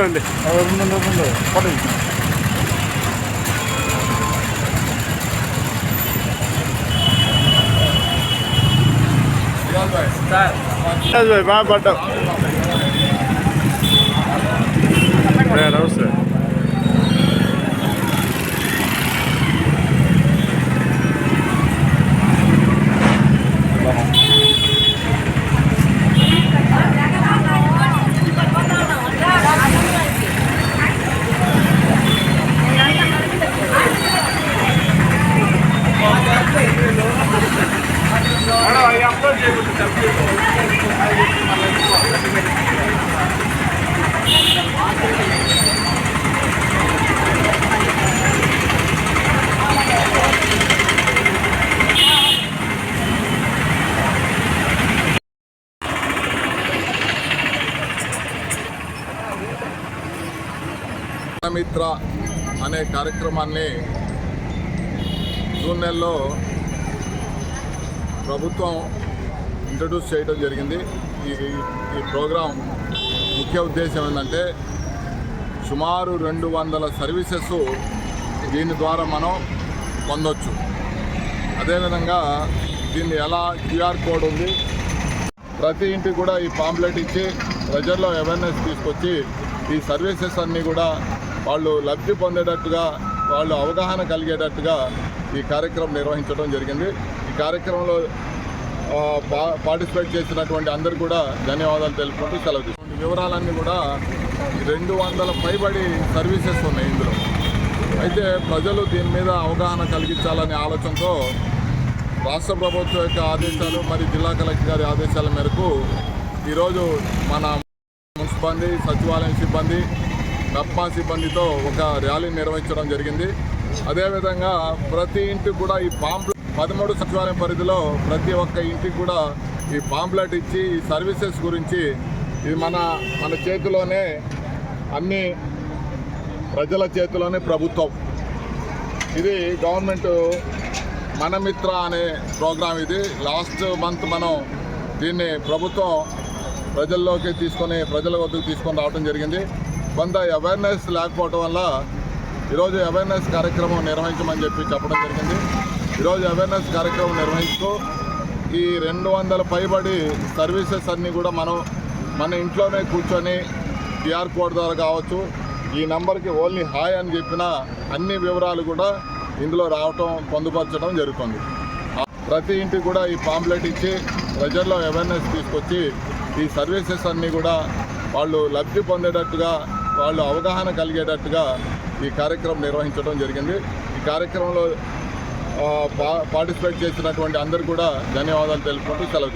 വേണ്ടേ Yes, my bad, but. Yeah, that was it. మిత్ర అనే కార్యక్రమాన్ని జూన్ నెలలో ప్రభుత్వం ఇంట్రడ్యూస్ చేయడం జరిగింది. ఈ ఈ ప్రోగ్రాం ముఖ్య ఉద్దేశం ఏంటంటే సుమారు రెండు వందల సర్వీసెస్ దీని ద్వారా మనం పొందొచ్చు. అదేవిధంగా దీన్ని ఎలా క్యూఆర్ కోడ్ ఉంది? ప్రతి ఇంటికి కూడా ఈ పాంప్లెట్ ఇచ్చి ప్రజల్లో అవేర్నెస్ తీసుకొచ్చి ఈ సర్వీసెస్ అన్నీ కూడా వాళ్ళు లబ్ధి పొందేటట్టుగా వాళ్ళు అవగాహన కలిగేటట్టుగా ఈ కార్యక్రమం నిర్వహించడం జరిగింది. ఈ కార్యక్రమంలో పా- పార్టిసిపేట్ చేసినటువంటి అందరు కూడా ధన్యవాదాలు తెలుపుకుంటూ సెలవు తీసుకుంటాం. వివరాలన్నీ కూడా రెండు వందల పైబడి సర్వీసెస్ ఉన్నాయి ఇందులో. అయితే ప్రజలు దీని మీద అవగాహన కలిగించాలనే ఆలోచనతో రాష్ట్ర ప్రభుత్వం యొక్క ఆదేశాలు మరియు జిల్లా కలెక్టర్ గారి ఆదేశాల మేరకు ఈరోజు మన సిబ్బంది సచివాలయం సిబ్బంది తప్పా సిబ్బందితో ఒక ర్యాలీ నిర్వహించడం జరిగింది. అదేవిధంగా ప్రతి ఇంటికి కూడా ఈ పాంప్లెట్ పదమూడు సచివాలయం పరిధిలో ప్రతి ఒక్క ఇంటికి కూడా ఈ పాంప్లెట్ ఇచ్చి ఈ సర్వీసెస్ గురించి ఇది మన మన చేతిలోనే అన్ని ప్రజల చేతిలోనే ప్రభుత్వం. ఇది గవర్నమెంట్ మనమిత్ర అనే ప్రోగ్రాం ఇది. లాస్ట్ మంత్ మనం దీన్ని ప్రభుత్వం ప్రజల్లోకి తీసుకొని ప్రజల వద్దకు తీసుకొని రావడం జరిగింది. కొంత అవేర్నెస్ లేకపోవడం వల్ల ఈరోజు అవేర్నెస్ కార్యక్రమం నిర్వహించమని చెప్పి చెప్పడం జరిగింది. ఈరోజు అవేర్నెస్ కార్యక్రమం నిర్వహిస్తూ ఈ రెండు వందల పైబడి సర్వీసెస్ అన్నీ కూడా మనం మన ఇంట్లోనే కూర్చొని క్యూఆర్ కోడ్ ద్వారా కావచ్చు ఈ నెంబర్కి ఓన్లీ హాయ్ అని చెప్పిన అన్ని వివరాలు కూడా ఇందులో రావటం పొందుపరచడం జరుగుతుంది. ప్రతి ఇంటికి కూడా ఈ పాంప్లెట్ ఇచ్చి ప్రజల్లో అవేర్నెస్ తీసుకొచ్చి ఈ సర్వీసెస్ అన్నీ కూడా వాళ్ళు లబ్ధి పొందేటట్టుగా వాళ్ళు అవగాహన కలిగేటట్టుగా ఈ కార్యక్రమం నిర్వహించడం జరిగింది. ఈ కార్యక్రమంలో ఆ, పా- పార్టిసిపేట్ చేసినటువంటి అందరు కూడా ధన్యవాదాలు తెలుపుకుంటూ సెలవు